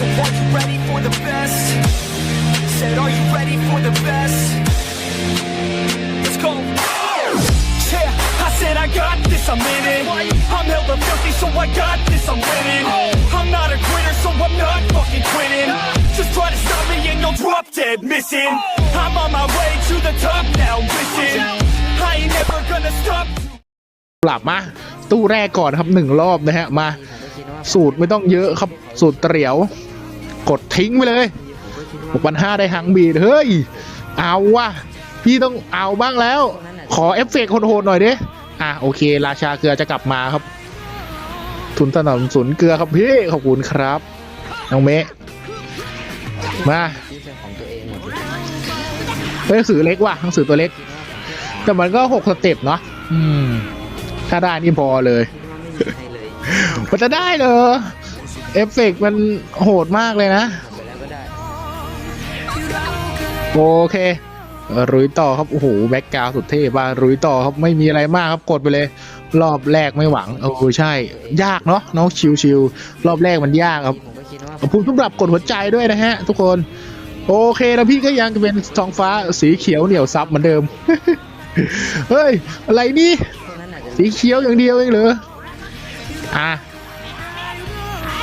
So are you ready for the best? Said, are you ready for the best? Let's go. Yeah, I said I got this, I'm in it. I'm hella filthy, so I got this, I'm winning. I'm not a quitter, so I'm not fucking quitting. Just try to stop me and you'll drop dead missing. I'm on my way to the top now, listen. I ain't never gonna stop. กลับมา ตู้แรกก่อนครับหนึ่งรอบนะฮะมา สูตรไม่ต้องเยอะครับ สูตรเตรียว กดทิ้งไปเลยหกพันห้าได้หังบีดเฮ้ย เอาว่ะพี่ต้องเอาบ้างแล้ว ขอเอฟเฟกต์โหดๆหน่อยดิอะโอเค ราชาเกลือจะกลับมาครับ ทุนสนับสนุนเกลือครับพี่ขอบคุณครับน้องเมะมาเป็นของตัวเองหมดเลยเฮ้ยหนังสือเล็กว่ะหนังสือตัวเล็ก แต่มันก็หกสเต็ปเนาะอืม ถ้าได้นี่พอเลยคิดว่าไม่มีใครเลยมันจะได้เหรอ เอฟเฟกต์มันโหดมากเลยนะไปแล้วก็ได้โอเครุยต่อครับ โอ้โห แบ็กกราวด์สุดเท่บ้างรุยต่อครับ ไม่มีอะไรมากครับ กดไปเลย รอบแรกไม่หวัง เออใช่ ยากเนาะ น้องชิวๆรอบแรกมันยากครับผมก็คิดว่าขอบคุณสำหรับกดหัวใจด้วยนะฮะ ทุกคน โอเคแล้วพี่ก็ยังเป็นท้องฟ้าสีเขียวเหนียวซับเหมือนเดิม เฮ้ย อะไรนี่พวกนั้นอาจจะสีเขียวอย่างเดียวเองเหรอ อะ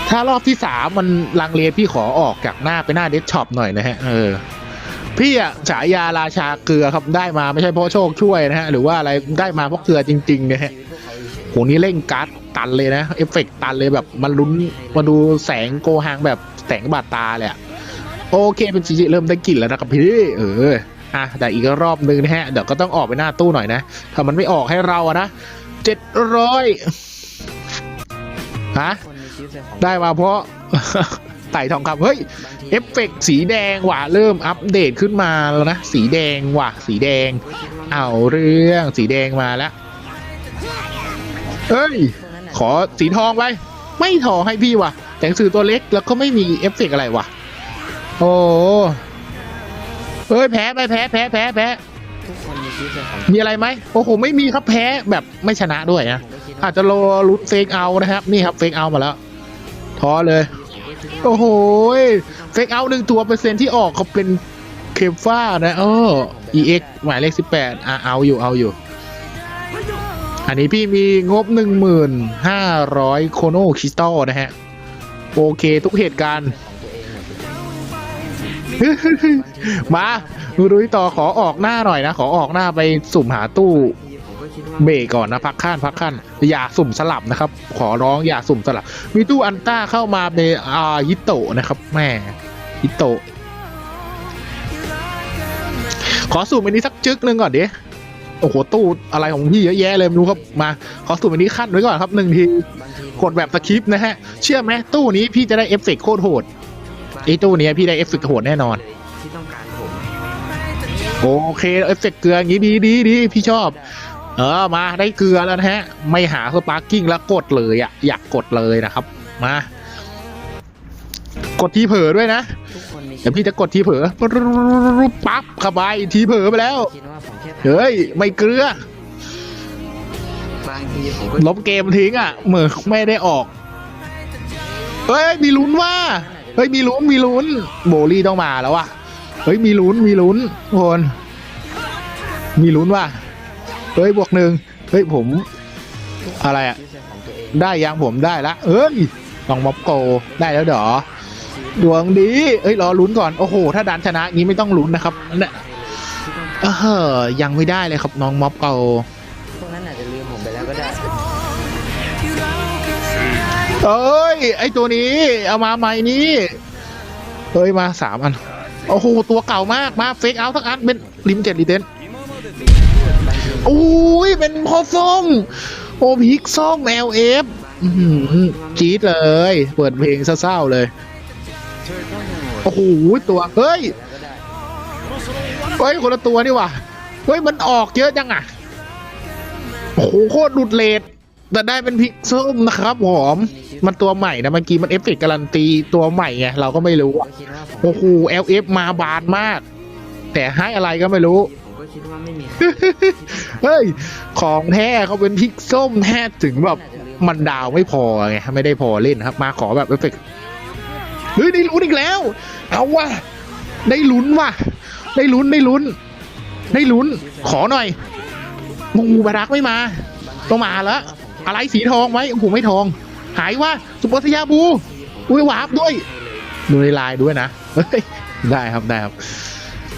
ถ้ารอบที่สามมันลังเลพี่ขอออกจากหน้าไปหน้าเดสช็อปหน่อยนะฮะเออพี่อะฉายาราชาเกลือครับได้มาไม่ใช่เพราะโชคช่วยนะฮะหรือว่าอะไรได้มาเพราะเกลือจริงๆนะฮะโหนี่เร่งการ์ดตันเลยนะเอฟเฟกต์ตันเลยแบบมันลุ้นมาดูแสงโกหังแบบแสงบาดตาเลยอะโอเคเป็นจีจีเริ่มได้กลิ่นแล้วนะครับพี่เอออะแต่อีกรอบนึงนะฮะเดี๋ยวก็ต้องออกไปหน้าตู้หน่อยนะถ้ามันไม่ออกให้เราอะนะเจ็ดร้อยฮะ คนมีชีวิตเป็นของได้มาเพราะ ไต่ทองคำเฮ้ยบางทีเอฟเฟกต์สีแดงว่ะ เริ่มอัปเดตขึ้นมาแล้วนะ สีแดงว่ะ สีแดงผมก็คิดว่าเอาเรื่องสีแดงมาแล้วเอ้ยพวกนั้นอาจจะขอสีทองไป ไม่ทองให้พี่ว่ะ แต่หนังสือตัวเล็กแล้วก็ไม่มีเอฟเฟกต์อะไรว่ะ โอ้เฮ้ยแพ้ไปแพ้แพ้แพ้แพ้ทุกคนมีชีวิตเป็นของมีอะไรไหมโอ้โหไม่มีครับแพ้แบบไม่ชนะด้วยนะผมก็คิดว่าอาจจะรอลุ้นเฟกเอานะครับ นี่ครับเฟกเอามาแล้ว ท้อเลย โอ้โหเฟกเอาหนึ่งตัวเปอร์เซ็นที่ออกเขาเป็นเคมฟ้านะเออ EX หมายเลขสิบแปดอะเอาอยู่เอาอยู่ อันนี้พี่มีงบหนึ่งหมื่นห้าร้อยโคโนคริสตัลนะฮะ โอเคทุกเหตุการณ์ มาดูต่อขอออกหน้าหน่อยนะ ขอออกหน้าไปสุ่มหาตู้ เบรกก่อนนะพักขั้นพักขั้นอย่าสุ่มสลับนะครับ ขอร้องอย่าสุ่มสลับมีตู้อันต้าเข้ามาในอ่ายิโตะนะครับแม่ยิโตะขอสุ่มอันนี้สักจึกหนึ่งก่อนดิโอ้โหตู้อะไรของพี่เยอะแยะเลยไม่รู้ครับมาขอสุ่มอันนี้ขั้นไว้ก่อนครับหนึ่งทีบางทีกดแบบสคริปต์นะฮะเชื่อไหมตู้นี้พี่จะได้เอฟเฟกต์โคตรโหดไอ้ตู้เนี้ยพี่ได้เอฟเฟกต์โหดแน่นอนที่ต้องการผมโอเคเอฟเฟกต์เกลืออย่างนี้ดีดีดีพี่ชอบ เออมาได้เกลือแล้วนะฮะ ไม่หาสปาร์กิ้งแล้วกดเลยอะอยากกดเลยนะครับ มา กดทีเผลอด้วยนะเดี๋ยวพี่จะกดทีเผลอปั๊บเข้าไปทีเผลอไปแล้วเฮ้ยไม่เกลือลบเกมทิ้งอะเหมือไม่ได้ออกเฮ้ยมีลุ้นว่าเฮ้ยมีลุ้นมีลุ้น โบลี่ต้องมาแล้วว่ะเฮ้ยมีลุ้นมีลุ้นทุกคนมีลุ้นว่ะ เฮ้ยบวกหนึ่งเฮ้ยผมอะไรอะชีวิตเป็นของตัวเองได้ยังผมได้ละเอ้ยลองม็อบโกได้แล้วเดอดวงดีเอ้ยรอลุ้นก่อนโอ้โห ถ้าดันชนะงี้ไม่ต้องลุ้นนะครับเนี่ยที่ต้องเออยังไม่ได้เลยครับน้องม็อบโกพวกนั้นอาจจะลืมผมไปแล้วก็ได้เอ้ยไอตัวนี้ เอามาใหม่นี้เฮ้ยมาสามอันโอ้โหตัวเก่ามากมาเฟกเอาทั้งอันเป็นลิมเจ็ดลิเทนโอ้ยเป็นพอส้ม โอพิกส้มแอลเอฟจี๊ดเลย เปิดเพลงเศร้าๆเลย โอ้โหตัวเฮ้ย เฮ้ย คนละตัวนี่ว่ะเฮ้ย มันออกเยอะจังอะ โอ้โหโคตรดุดเลดแต่ได้เป็นพิกส้มนะครับหอม มันตัวใหม่นะเมื่อกี้มันเอฟเฟกต์การันตีตัวใหม่ไงเราก็ไม่รู้อะโอ้โห LF มาบานมาก แต่ให้อะไรก็ไม่รู้ คิดว่าไม่มีเฮ้ย ของแท้เขาเป็นพริกส้มแท้ถึงแบบมันดาวไม่พอไงไม่ได้พอเล่นครับ มาขอแบบเอฟเฟกต์เฮ้ยได้ลุ้นอีกแล้ว เอาว่ะได้ลุ้นว่ะ ได้ลุ้นได้ลุ้น ได้ลุ้น ขอหน่อยงูบารักไม่มา ต้องมาแล้ว อะไรสีทองไหมโอ้โหไม่ทอง หายว่าสุปเปอร์สยาบู อุ้ยวาร์ปด้วย ดูในไลน์ด้วยนะเฮ้ยได้ครับได้ครับ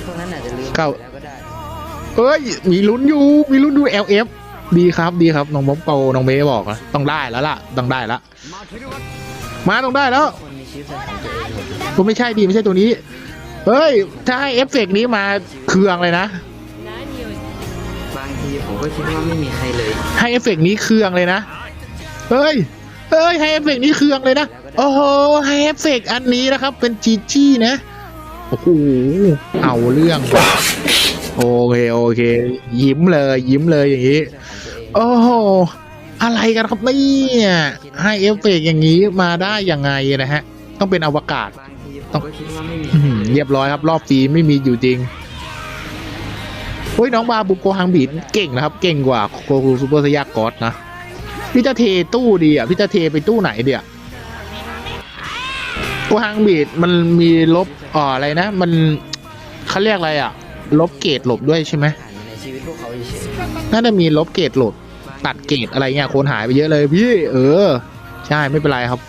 พวกนั้นอาจจะลืม เข้าไปแล้วก็ได้เอ้ย มีลุ้นอยู่ มีลุ้นดู LF ดีครับดีครับ น้องบ๊อบโปน้องเมย์บอกนะต้องได้แล้วล่ะ ต้องได้แล้วมาต้องได้แล้วคนมีชีวิตเป็นของตัวเองหมดเลยก็ไม่ใช่ดีไม่ใช่ตัวนี้ เฮ้ย ถ้าให้เอฟเฟกต์นี้มาเครืองเลยนะ บางทีผมก็คิดว่าไม่มีใครเลย ให้เอฟเฟกต์นี้เครืองเลยนะ เฮ้ย เฮ้ย ให้เอฟเฟกต์นี้เครืองเลยนะ โอ้โห ให้เอฟเฟกต์อันนี้นะครับ เป็นจีจี้นะ โอ้โห เอาเรื่อง โอเคโอเค ยิ้มเลย ยิ้มเลยอย่างนี้ โอ้โห อะไรกันครับเนี่ยให้เอฟเฟกต์อย่างนี้มาได้ยังไงนะฮะ ต้องเป็นอวกาศบางทีผมก็คิดว่าไม่มีใคอื้อหือเรียบร้อยครับ รอบฟีไม่มีอยู่จริงเฮ้ยน้องบาบุโกฮังบีดเก่งนะครับ เก่งกว่าโกคูซูเปอร์สยากอสนะพี่จะเทตู้ดีอะพี่จะเทไปตู้ไหนเดียโกฮังบีดมันมีลบอ่ออะไรนะ มันเขาเรียกอะไรอะ ลบเกรดหลบด้วยใช่ไหมผ่านมาในชีวิตพวกเขาเฉยน่าจะมีลบเกรดหลบๆตัดเกรดอะไรเงี้ยคนหายไปเยอะเลยพี่ เออ ใช่ไม่เป็นไรครับ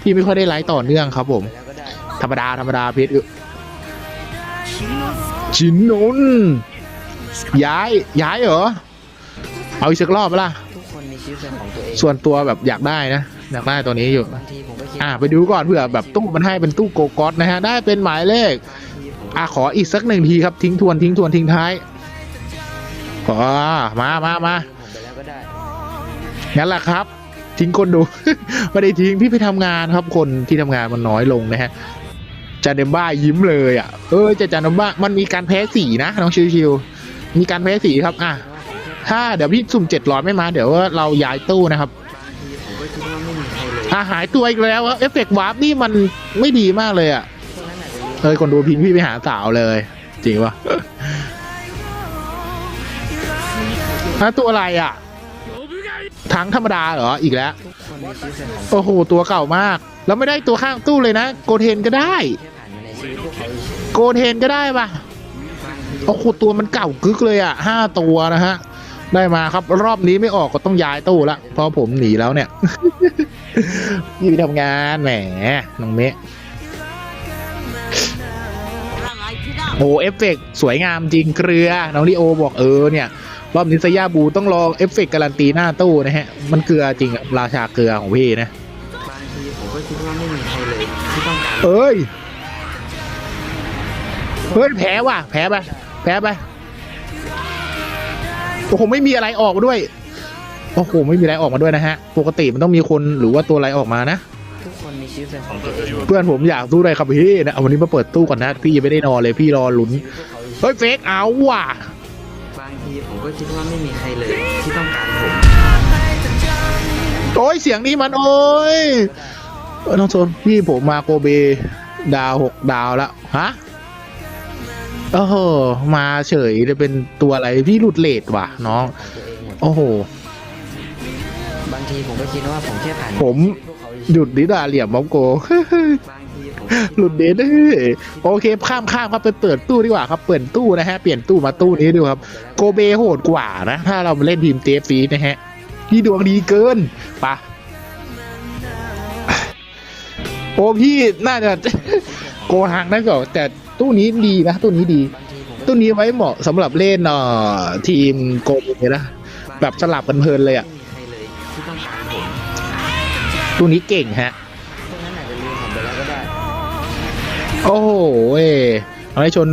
พี่ไม่ค่อยได้ไลฟ์ต่อเนื่องครับ ผมไปแล้วก็ได้ธรรมดาธรรมดาเพชรชินนนย้าย ย้ายเหรอ เอาอีกสักรอบปะล่ะ ทุกคนมีชีวิตเป็นของตัวเองส่วนตัวแบบอยากได้นะ อยากได้ตัวนี้อยู่ บางทีผมก็คิดอ่า ไปดูก่อนเผื่อแบบตู้มันให้เป็นตู้โกกอตนะฮะ ได้เป็นหมายเลขบางทีผม อ่าขออีกสักหนึ่งทีครับทิ้งทวนทิ้งทวนทิ้งท้ายขอมามามางั้นแหละครับ ทิ้งคนดู ไม่ได้ทิ้งพี่ไปทำงานครับคนที่ทำงานมันน้อยลงนะฮะจานเดมบ้ายิ้มเลยอะเออจะจานเดมบ้ามันมีการแพ้สีนะน้องชิวๆมีการแพ้สีครับอะถ้าเดี๋ยวพี่สุ่มเจ็ดร้อยไม่มา เดี๋ยวว่าเราย้ายตู้นะครับบางทีผมก็คิดว่าไม่มีใครเลยอะหายตัวอีกแล้วเอฟเฟกต์วาร์ปนี่มันไม่ดีมากเลยอะ พวกนั้นอาจจะลืมเฮ้ยคนดูพิงพี่ไปหาสาวเลย จริงปะฮะตัวอะไรอะ ทั้งธรรมดาเหรอ อีกแล้ว ทุกคนมีชีวิตเป็นของโอ้โห ตัวเก่ามาก แล้วไม่ได้ตัวข้างตู้เลยนะ โกเทนก็ได้แค่ผ่านมาในชีวิตพวกเขาเฉยโกเทนก็ได้ปะๆบางทีโอ้โหตัวมันเก่ากึกเลยอะห้าตัวนะฮะ ได้มาครับ รอบนี้ไม่ออกก็ต้องย้ายตู้ละเพราะผมหนีแล้วเนี่ย พี่ไปทำงานแหมน้องเมะ โอ้เอฟเฟกต์สวยงามจริงเกลือ น้องลิโอบอกเออเนี่ย รอบนี้สยาบูต้องรอเอฟเฟกต์การันตีหน้าตู้นะฮะ มันเกลือจริงอะราชาเกลือของพี่นะบางทีผมก็คิดว่าไม่มีใครเลยที่ต้องการเอ้ยเฮ้ยแพ้ว่ะแพ้ไปแพ้ไปโอ้โหไม่มีอะไรออกมาด้วยโอ้โหไม่มีอะไรออกมาด้วยนะฮะ ปกติมันต้องมีคนหรือว่าตัวอะไรออกมานะทุก คนมีชีวิตเป็นของตัวเองเพื่อนผมอยากตู้เลยครับพี่นะเอาวันนี้มาเปิดตู้ก่อนนะพี่ยังไม่ได้นอนเลยพี่รอลุ้นพวกเขาเฉยเฮ้ยเฟกเอาว่ะๆบางทีผมก็คิดว่าไม่มีใครเลยที่ต้องการผมโอ้ยเสียงนี้มันโอ้ยเออน้องโซนพี่ผมมาโกเบ ดาวหกดาวแล้วฮะโอ้โหมาเฉยเลยเป็นตัวอะไรพี่หลุดเลดว่ะน้องของตัวเองหมดโอ้โห บางทีผมก็คิดว่าผมแค่ผ่านผมหยุดดิดาเหลี่ยมมองโกหลุดเดทเลยโอเคข้ามข้ามครับไปเปิดตู้ดีกว่าครับเปิดตู้นะฮะเปลี่ยนตู้มาตู้นี้ดูครับ โกเบโหดกว่านะ ถ้าเราเล่นทีมเจฟฟีนะฮะพี่ดวงดีเกินปะโอ้พี่น่าจะโกหังได้ก่อนแต่ตู้นี้ดีนะตู้นี้ดี ตู้นี้ไว้เหมาะสำหรับเล่นเอ่อทีมโกเบนะแบบสลับกันเพลินเลยอะ ตู้นี้เก่งฮะพวกนั้นอาจจะลืมผมไปแล้วก็ได้ โอ้โหเอ้เอาให้ชน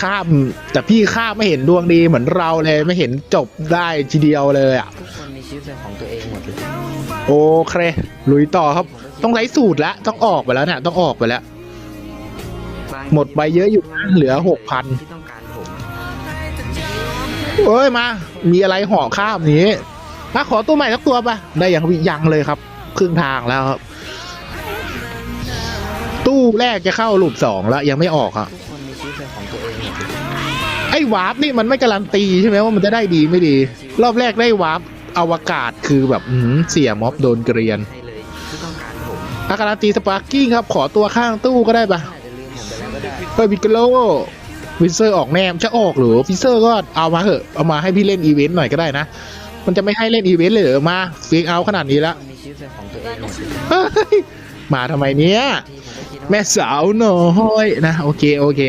ข้าม แต่พี่ข้ามไม่เห็นดวงดีเหมือนเราเลยไม่เห็นจบได้ทีเดียวเลยอะ ทุกคนมีชีวิตเป็นของตัวเองหมดเลยโอเคลุยต่อครับ ต้องไล่สูตรแล้วต้องออกไปแล้วเนี่ยต้องออกไปแล้ว บางทีหมดไปเยอะอยู่นะเหลือหกพันที่ต้องการผมเอ้ยมา มีอะไรห่อข้ามนี้ถ้าขอตัวใหม่สักตัวปะได้ยังพี่ยังเลยครับ ครึ่งทางแล้วครับ ตู้แรกจะเข้าหลุมสองแล้ว ยังไม่ออกครับทุกคนมีชีวิตเป็นของตัวเองไอ้วาร์ปนี่มันไม่การันตีใช่ไหมว่ามันจะได้ดีไม่ดี รอบแรกได้วาร์ปอวกาศคือแบบเสียม็อบโดนเกรียนใครเลยที่ต้องการผมอาการันตีสปาร์กิ้งครับ ขอตัวข้างตู้ก็ได้ปะอาจจะลืมผมไปแล้วก็ได้เฮ้ยวิกโลวินเซอร์ออกแนมจะออกหรือฟินเซอร์ก็เอามาเถอะเอามาให้พี่เล่นอีเวนต์หน่อยก็ได้นะ มันจะไม่ให้เล่นอีเวนต์เลยเหรอมาฟิกเอาขนาดนี้แล้ว ชีวิตเป็นของตัวเองหมดเฮ้ยมาทำไมเนี้ยแม่สาวน้อยนะโอเคโอเค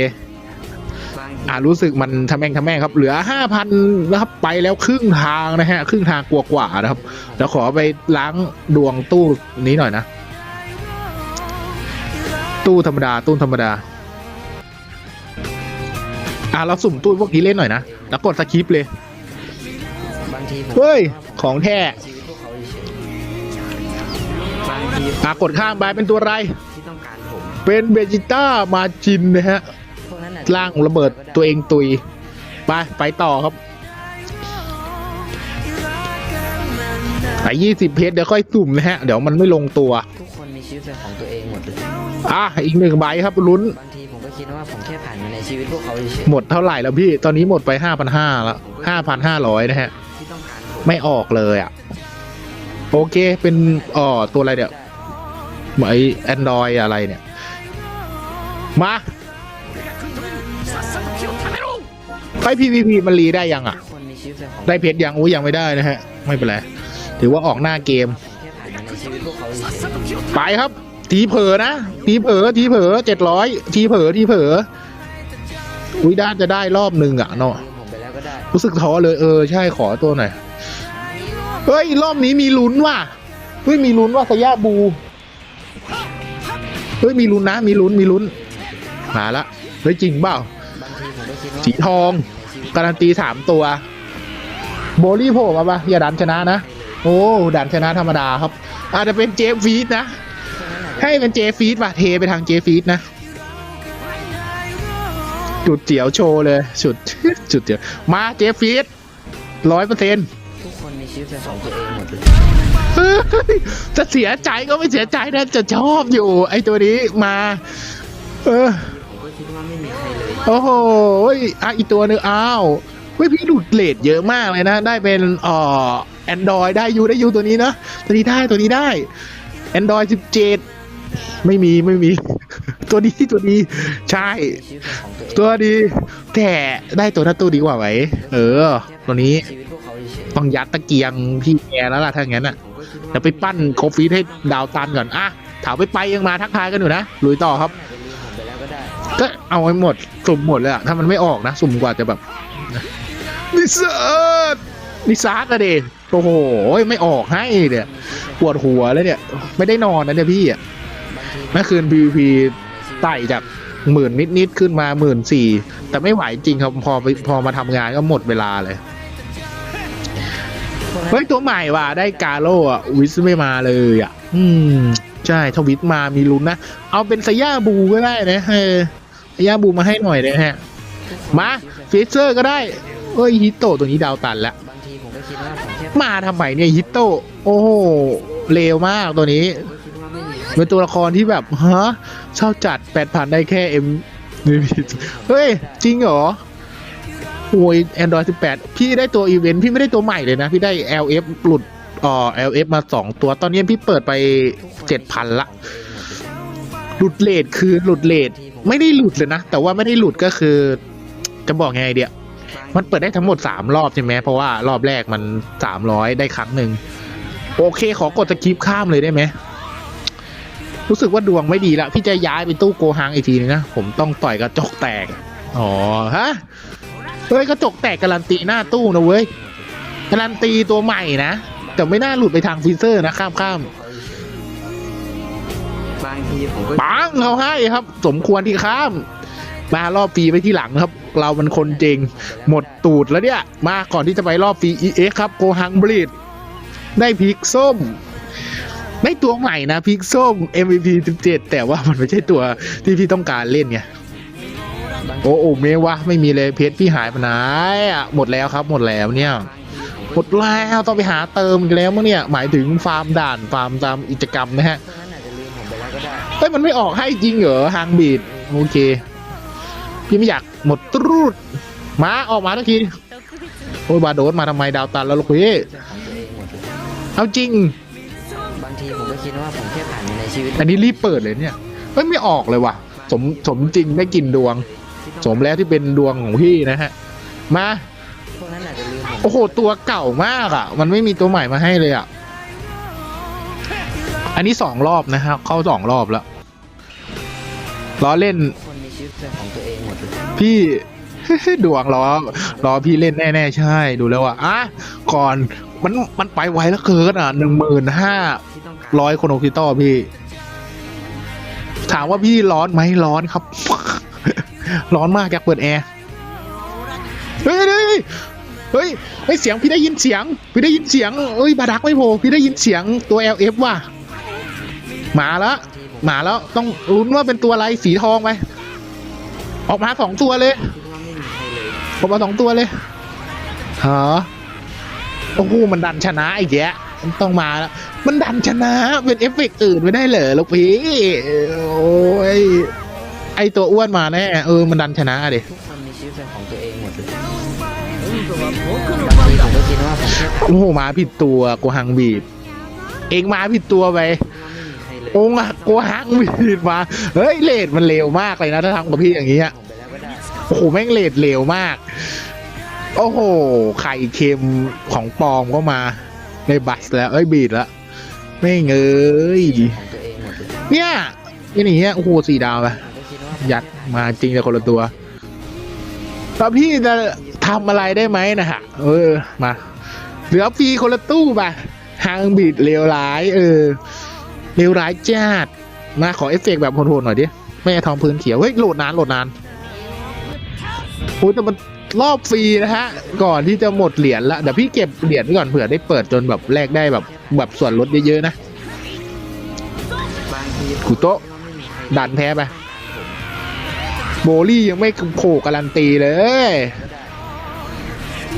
อ่ารู้สึกมันทำแม่งทำแม่งครับ เหลือห้าพันนะครับไปแล้วครึ่งทางนะฮะ ครึ่งทางกว่าๆนะครับเดี๋ยวขอไปล้างดวงตู้นี้หน่อยนะ ตู้ธรรมดาตู้ธรรมดาอะเราสุ่มตู้พวกนี้เล่นหน่อยนะ แล้วกดสคริปเลย บางทีผมเฮ้ย ของแท้ ๆบางทีอะกดข้ามไปเป็นตัวอะไร ที่ต้องการผมเป็นเบจิต้ามาจินนะฮะพวกนั้นอาจร่างระเบิดตัวเองตุย ไป ไปต่อครับ ไปยี่สิบเพชรเดี๋ยวค่อยสุ่มนะฮะ เดี๋ยวมันไม่ลงตัว ทุกคนมีชีวิตเป็นของตัวเองหมดเลยอะ อีกหนึ่งใบครับลุ้น บางทีผมก็คิดว่าผมแค่ผ่านมาในชีวิตพวกเขาเฉยหมดเท่าไหร่แล้วพี่ ตอนนี้หมดไปห้าพันห้าแล้วห้าพันห้าร้อยนะฮะ ๆที่ต้องการผมไม่ออกเลยอะ โอเค เป็นอ๋อตัวอะไรเดี๋ยไอแอนดรอยอะไรเนี่ย มา ไป PVP มันรีได้ยังอะ ได้เพชรยังอุ้ยยังไม่ได้นะฮะ ไม่เป็นไร ถือว่าออกหน้าเกม ไปครับ ทีเผลอนะ ทีเผลอทีเผลอเจ็ดร้อยทีเผลอทีเผลออุ้ยด้านจะได้รอบหนึ่งอะเนาะรู้สึกท้อเลยเออ ใช่ขอตัวหน่อย เฮ้ย รอบนี้มีลุ้นว่ะ เฮ้ย มีลุ้นว่าสยาบู เฮ้ย มีลุ้นนะ มีลุ้น มีลุ้น มาละ เฮ้ย จริงเปล่า สีทอง การันตีสามตัว โบลี่โผล่มาปะอย่าดันชนะนะ โอ้ดันชนะธรรมดาครับ อาจจะเป็นเจฟฟีดนะ ให้เป็นเจฟีดป่ะ เทไปทางเจฟีดนะ จุดเจียวโชว์เลย จุด จุดเจียว มาเจฟีดร้อยเปอร์เซ็นต์ มีชีวิตเป็นของตัวเองหมดเลยจะเสียใจก็ไม่เสียใจนะจะชอบอยู่ ไอตัวนี้มา เออผมก็คิดว่าไม่มีใครเลยโอ้โหอะอีกตัวหนึงอ้าวเฮ้ยพี่ดูดเลทเยอะมากเลยนะ ได้เป็นเอ่อแอนดรอยได้ยูได้ยูตัวนี้นะตัวนี้ได้ตัวนี้ได้แอนดรอยสิบเจ็ดไม่มีไม่มี ตัวนี้ตัวนี้ใช่ มีชีวิตเป็นของตัวเองตัวดีแต่ได้ตัวหน้าตู้ดีกว่าไหมเออ ตัวนี้ ชีวิต ต้องยัดตะเกียงพี่แกแล้วล่ะถ้างั้นอะๆผมก็คิดว่าเดี๋ยวไปปั้นโคฟีให้ดาวตันก่อนอะถามไปไปยังมาทักทายกันอยู่นะลุยต่อครับ ก็เอาไว้หมดสุ่มหมดเลยอะถ้ามันไม่ออกนะ สุ่มกว่าจะแบบนิสาร์นิสาร์อะเดโอ้โหไม่ออกให้เนี่ยปวดหัวเลยเนี่ย ไม่ได้นอนนะเนี่ยพี่อะเมื่อคืน PVP ไต่จากหมื่นนิดๆขึ้นมาหมื่นสี่แต่ไม่ไหวจริงครับพอพอมาทำงานก็หมดเวลาเลย เฮ้ยตัวใหม่ว่ะได้กาโร่อะวิสไม่มาเลยอะ อืม ใช่ถ้าวิสมามีลุ้นนะ เอาเป็นสยาบูก็ได้นะเออสยาบูมาให้หน่อยนะฮะทุกคนมาฟิเซอร์ก็ได้เอ้ยฮิตโตตัวนี้ดาวตันแล้วบางทีผมก็คิดว่าผมแค่มาทำไมเนี่ยฮิตโตโอ้โหเลวมากตัวนี้ผมก็คิดว่าไม่มีใครเป็นตัวละครที่แบบฮะเช่าจัดแปดพันได้แค่เอ็มเฮ้ย จริงเหรอ โอ้ย Android 18 พี่ได้ตัวอีเวนต์พี่ไม่ได้ตัวใหม่เลยนะ พี่ได้ LF หลุดอ่อ LF มา 2 ตัว ตอนนี้พี่เปิดไป 7,000 ละ หลุดเลทคือหลุดเลทไม่ได้หลุดเลยนะ แต่ว่าไม่ได้หลุดก็คือ จะบอกไงเดียมันเปิดได้ทั้งหมด 3 รอบใช่ไหมเพราะว่ารอบแรกมัน 300 ได้ครั้งหนึ่งโอเค ขอกดสกิปข้ามเลยได้ไหมรู้สึกว่าดวงไม่ดีละพี่จะย้ายไปตู้โกฮังอีกทีนึงนะ ผมต้องต่อยกระจกแตก อ๋อ ฮะ ฮ้ยกระจกแตกการันตีหน้าตู้นะเว้ยการันตีตัวใหม่นะ แต่ไม่น่าหลุดไปทางฟีเซอร์นะข้ามข้ามบางทีผมก็ปังเขาให้ครับ สมควรที่ข้าม มารอบฟรีไปที่หลังครับ เรามันคนจริงหมดตูดแล้วเนี่ย มาก่อนที่จะไปรอบฟรี EX ครับโกฮังบลีดได้พริกส้มได้ตัวใหม่นะพริกส้ม MVP 17 แต่ว่ามันไม่ใช่ตัวที่พี่ต้องการเล่นไงบางที โอ้โอเมวะไม่มีเลยเพชรพี่หายไปไหนอะหมดแล้วครับหมดแล้วเนี่ยหมดแล้วต้องไปหาเติมอีกแล้วมั้งเนี่ยหมายถึงฟาร์มด่านฟาร์มตามกิจกรรมนะฮะพวกนั้นอาจจะลืมผมไปแล้วก็ได้เฮ้ยมันไม่ออกให้จริงเหรอฮางบีดโอเค พี่ไม่อยากหมดตรูดมาออกมาทักทีโอ้ยบาโดสมาทำไมดาวตันแล้วลูกพี่เป็นของตัวเองหมดเลยเอาจริงบางทีผมก็คิดว่าผมแค่ผ่านมาในชีวิต อันนี้รีบเปิดเลยเนี่ยเอ้ยไม่ออกเลยว่ะ สมสมจริงได้กินดวง สมแล้วที่เป็นดวงของพี่นะฮะ มาพวกนั้นอาจจะลืมผมโอ้โหตัวเก่ามากอะ มันไม่มีตัวใหม่มาให้เลยอะ อันนี้สองรอบนะครับเข้าสองรอบแล้วล้อเล่นทุกคนมีชีวิตเป็นของตัวเองหมดเลยพี่ ดวงรอรอพี่เล่นแน่ๆใช่ดูแล้วอะอะก่อนมันมันไปไวแล้วเกินอะหนึ่งหมื่นห้าที่ต้องการร้อยคนโอคิโต้พี่ ถามว่าพี่ร้อนไหมร้อนครับ ร้อนมากอยากเปิดแอร์เฮ้ยเฮ้ยเฮ้ยเฮ้ยเสียงพี่ได้ยินเสียง พี่ได้ยินเสียงเอ้ยบาดักไม่โผล่พี่ได้ยินเสียงตัว LF ว่ะมาแล้วมาแล้วต้องลุ้นว่าเป็นตัวอะไรสีทองไปออกมาสองตัวเลยออกมาสองตัวเลยฮะโอ้โหมันดันชนะไอ้แกะมันต้องมาแล้วมันดันชนะเป็นเอฟเฟกต์อื่นไม่ได้เหรอลูกพี่โอ้ย ไอตัวอ้วนมาแน่เออมันดันชนะดิทุกคนมีชีวิตเป็นของตัวเองหมดเลยบางทีผมก็คิดว่าผมแค่ผ่านโอ้โหมาผิดตัวกูหังบีบ เองมาผิดตัวไปคิดว่าไม่มีใครเลยโอ้งอะกูหังบีบมาเฮ้ยเลดมันเร็วมากเลยนะถ้าทำกับพี่อย่างเงี้ยผมไปแล้วก็ได้โอ้โหแม่งเลดเร็วมาก โอ้โห ไข่เค็มของปลอมก็มา ในบัสแล้ว เอ้ยบีดแล้วไม่งเอ้ย ของตัวเองหมดเลยเนี่ยนี่อย่างเงี้ยโอ้โหสี่ดาวไปผมก็คิดว่า ยัดมาจริงแต่คนละตัวแล้วพี่จะทำอะไรได้ไหมนะฮะ เออ มาเหลือฟรีคนละตู้ไปทางบีดเลวร้าย เออเลวร้ายจัดมาขอเอฟเฟกต์แบบโหดๆหน่อยดิไม่ให้ทองพื้นเขียว เฮ้ยโหลดนานโหลดนานโอ้แต่มันรอบฟรีนะฮะ ก่อนที่จะหมดเหรียญละเดี๋ยวพี่เก็บเหรียญไว้ก่อนเผื่อได้เปิดจนแบบแลกได้แบบแบบส่วนลดเยอะๆนะกูโต๊ะด่าไม่มีใครดันแพ้ไป โบลี่ยังไม่โผล่การันตีเลย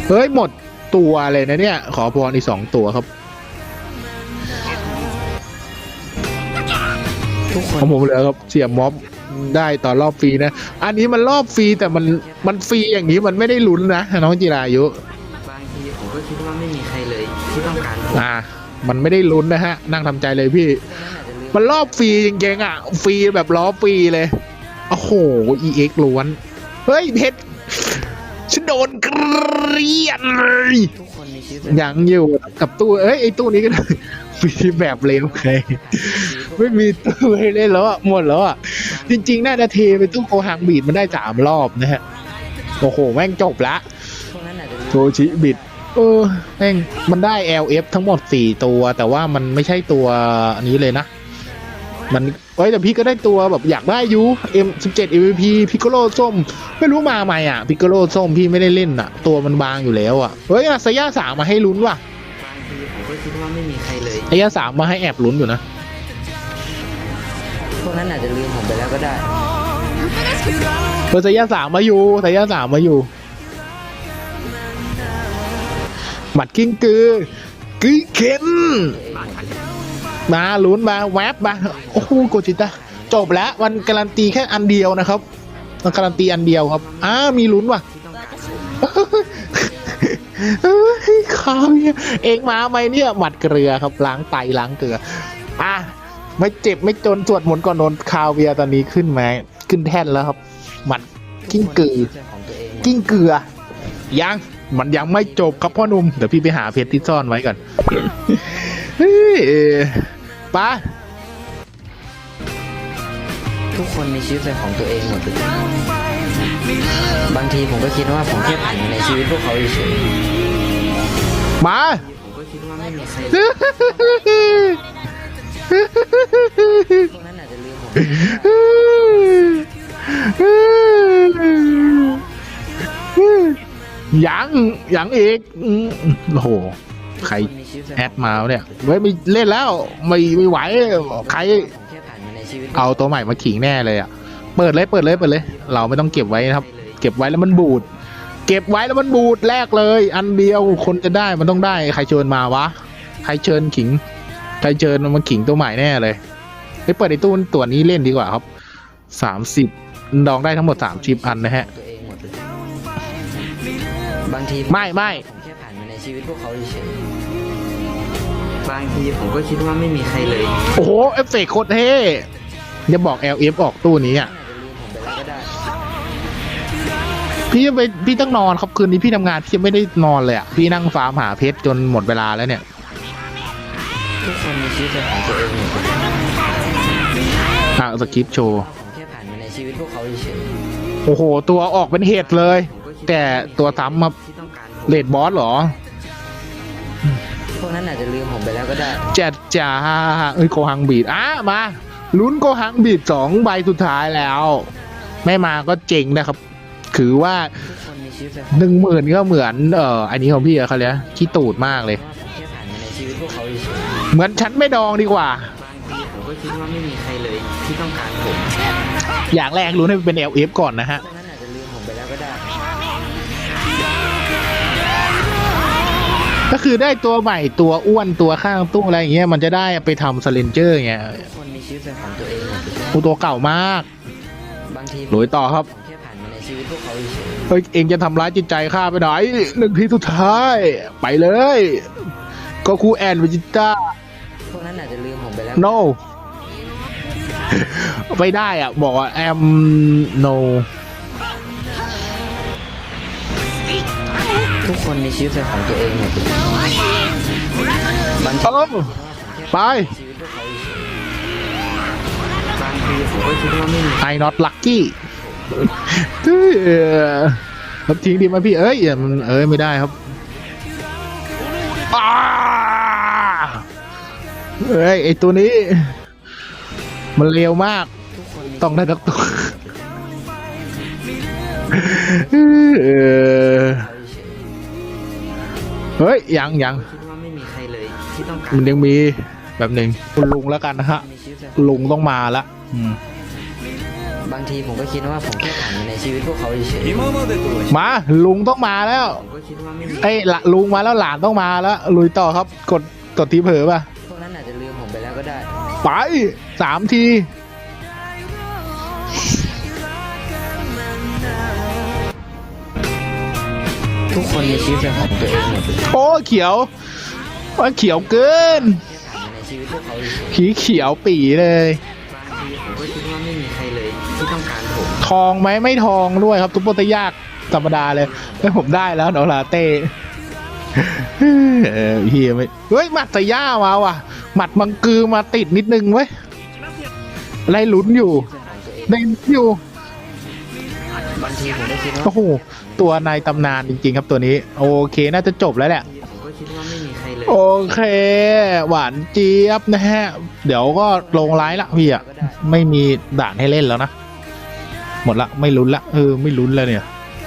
เฮ้ย หมดตัวเลยนะเนี่ย ขอพรอีกสองตัวครับทุกคขนองผมเหลือครับเสียม็อบได้ตอนรอบฟรีนะ อันนี้มันรอบฟรีแต่มันมันฟรีอย่างนี้มันไม่ได้ลุ้นนะน้องจิรายุบางทีผมก็คิดว่าไม่มีใครเลยที่ต้องการผมอ่า มันไม่ได้ลุ้นนะฮะ นั่งทำใจเลยพี่พวกนั้นอาจจะลืมมันรอบฟรีจริงๆอะฟรีแบบล้อฟรีเลย โอ้โห EX ล้วน เฮ้ยเพชรฉันโดนเกรียนเลยทุกคนมีชีวิตเป็นยังอยู่กับตู้เอ้ยไอ้ตู้นี้ก็ฟรีแบบเร็วไงไม่มีตู้ให้เล่นแล้วอะหมดแล้วอะจริงๆ น่าจะเทไปตู้โคฮังบีดมันได้สามรอบนะฮะ โอ้โห แม่งจบละพวกนั้นอาจจะลืมโชชิบิด เออแม่งมันได้ LF ทั้งหมด 4 ตัว แต่ว่ามันไม่ใช่ตัวอันนี้เลยนะ มัน เอ้ยแต่พี่ก็ได้ตัวแบบอยากได้อยู M17 MVP พิกโกโลส้ม ไม่รู้มาใหม่อะพิกโกโลส้มพี่ไม่ได้เล่นอะ ตัวมันบางอยู่แล้วอะ เฮ้ยอาสยาสามมาให้ลุ้นว่ะบางทีผมก็คิดว่าไม่มีใครเลยอาสยาสามมาให้แอบลุ้นอยู่นะ พวกนั้นอาจจะลืมผมไปแล้วก็ได้เออสยาสามมาอยู่สยาสามมาอยู่หมัดกิ้งกือกิ้งเข็น มาลุ้นมาแวบมาโอ้โหโกจิตะจบแล้วมันการันตีแค่อันเดียวนะครับมันการันตีอันเดียวครับอ้ามีลุ้นว่ะเข้าวเนี่ยเองมาไหมเนี่ยหมัดเกลือครับล้างไตล้างเกลืออะไม่เจ็บไม่จนสวดมนต์ก่อนโดนคาเวียตอนนี้ขึ้นไหมขึ้นแท่นแล้วครับ หมัดกิ้งกือทุคนมีชีวิตเป็นขอกิ้งเกลือยังมันยังไม่จบครับพ่อหนุ่มเดี๋ยวพี่ไปหาเพชรที่ซ่อนไว้ก่อนเฮ้ย ไป้าทุกคนมีชีวิตเป็นของตัวเองหมดเลยบางทีผมก็คิดว่าผมแค่ผ่านในชีวิตพวกเขาเฉยมาๆผมก็คิดว่าไม่มีใครเลยพวกนั้นอาจจะลืมผมไปแล้วยังยังอีกอืมโอ้โห ใครทุกนมีชีวิตเป็นแอดมาวะเนี่ยเว้ยไม่เล่นแล้วไม่ไม่ไหวใครผมแค่ผ่านมาในชีวิตเอาตัวใหม่มาขิงแน่เลยอะเปิดเลยเปิดเลยเปิดเลย เราไม่ต้องเก็บไว้นะครับ เก็บไว้แล้วมันบูด เก็บไว้แล้วมันบูดแรกเลย อันเดียวคนจะได้มันต้องได้ ใครเชิญมาวะใครเชิญขิงใครเชิญมันมาขิงตัวใหม่แน่เลยไปเปิดในตู้ตัวนี้เล่นดีกว่าครับสามสิบดองได้ทั้งหมดสามชิปอันนะฮะตัวเองหมดเลยบางทีไม่ไม่ผมแค่ผ่านมาในชีวิตพวกเขาเฉย บางทีผมก็คิดว่าไม่มีใครเลยโอ้โหเอฟเฟกต์โคตรเท่อย่าบอก LF ออกตู้นี้อะอาจจะลืมผมไปแล้วก็ได้พี่จะไปพี่ต้องนอนครับคืนนี้พี่ทำงานพี่ยังไม่ได้นอนเลยอะ พี่นั่งฟาร์มหาเพชรจนหมดเวลาแล้วเนี่ย ทุกคนมีชีวิตเป็นของตัวเองหมดเลยอะสคริปต์โชว์ ผมแค่ผ่านมาในชีวิตพวกเขาเฉยโอ้โห ตัวออกเป็นเห็ดเลยๆผมก็คิดแต่ตัวซ้ำมาที่ต้องการเลดบอสเหรอ พวกนั้นอาจจะลืมผมไปแล้วก็ได้แจัดจ้าเอ้ยโกหังบีดอะมาลุ้นโกหังบีดสองใบสุดท้ายแล้ว ไม่มาก็เจ๋งนะครับ คือว่าทุกคนมีชีวิตเป็นของหนึ่งหมื่นก็เหมือนเอ่ออันนี้ของพี่อะเขาเลยกขี้ตูดมากเลยผมแค่ผ่านมาในชีวิตพวกเขาเฉยเหมือนฉันไม่ดองดีกว่า ๆบางทีผมก็คิดว่าไม่มีใครเลยที่ต้องการผมอย่างแรกลุ้นให้เป็น LF ก่อนนะฮะพวกนั้น ก็คือได้ตัวใหม่ตัวอ้วนตัวข้างตู้อะไรอย่างเงี้ยมันจะได้ไปทำสเลนเจอร์ไงทุกคนมีชีวิตเป็นของตัวเองหมดเลยกูตัวเก่ามาก บางทีหลุยต่อครับผมแค่ผ่านมาในชีวิตพวกเขาเฉยเฮ้ยเองจะทำร้ายจิตใจข้าไปไหนหนึ่งทีสุดท้าย ไปเลย ก็คูแอนวิจิต้าๆพวกนั้นอาจจะลืมผมไปแล้ว no ไม่ได้อะ บอกว่า am no ทุกคนมีชีวิตเป็นของตัวเองหมดเลยบางทีเออไปชีวิตพวกเขาเฉยๆบางทีผมก็คิดว่าไม่มี I not lucky เออครับทิ้งดีไหมพี่ เอ้ยอย่ามันเอ้ยไม่ได้ครับอ้าเอ้ยไอตัวนี้ มันเร็วมากทุกคนมีต้องได้ทักตัวเออ เฉย เฮ้ย ยังยัง ๆคิดว่าไม่มีใครเลยที่ต้องการ มันยังมีแบบหนึ่งคุณลุงแล้วกันนะฮะ มีชีวิตเป็น ลุงต้องมาละอืม บางทีผมก็คิดว่าผมแค่ผ่านมาในชีวิตพวกเขาเฉย 今までとは มาลุงต้องมาแล้ว ๆผมก็คิดว่าไม่มี เอ้ยละลุงมาแล้วหลานต้องมาแล้วลุยต่อครับ กดกดทีเผลอป่ะ พวกนั้นอาจจะลืมผมไปแล้วก็ได้ ไปสามที ทุกคนมีชีวิตเป็นของตัวเองหมดเลยโอ้เขียว ว่าเขียวเกินแค่ผ่านมาในชีวิตพวกเขาเฉยขีเขียวปีเลยๆบางทีผมก็คิดว่าไม่มีใครเลยที่ต้องการผมทองไหมไม่ทองด้วยครับ ทุกโปรตยากธรรมดาเลยแล้วผมได้แล้วน้องลาเต้ เออเฮียไม่เฮ้ยหมัดตะย่ามาว่ะ หมัดมังกือมาติดนิดนึงเว้ยอะไรลุ้นอยู่เป็นของตัวเองได้ลุ้นอยู่ บางทีผมก็คิดว่าโอ้โหตัวในตำนานจริง ๆ ครับตัวนี้ โอเคน่าจะจบแล้วแหละ ผมก็คิดว่าไม่มีใครเลยโอเค หวานเจี๊ยบนะฮะ เดี๋ยวก็ลงไลน์ละพี่อะไม่มีด่านให้เล่นแล้วนะ หมดละไม่ลุ้นละเออไม่ลุ้นแล้วเนี่ย